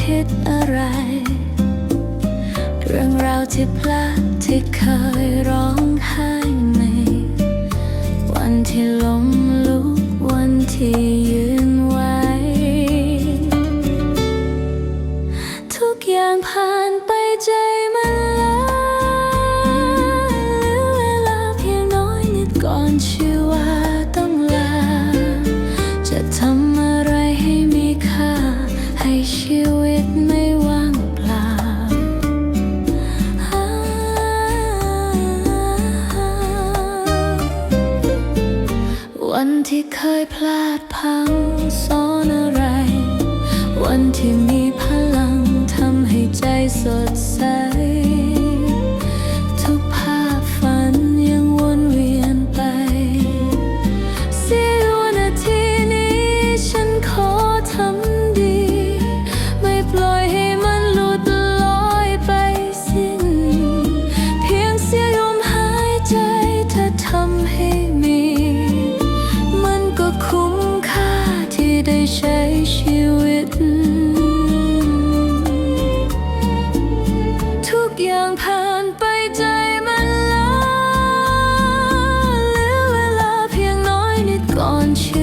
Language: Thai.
คิดอะไร เรื่องราวที่พลาดที่เคยร้องไห้ใน วันที่ล้มลุกวันที่ยืนไว้ ทุกอย่างผ่านไปใจมันละเหลือเวลาเพียงน้อยนิดก่อนเชื่อ วันที่เคยพลาดพังสอนอะไร วันที่มี ใจมันล้าเหลือเวลาเพียงน้อยนิดก่อนชี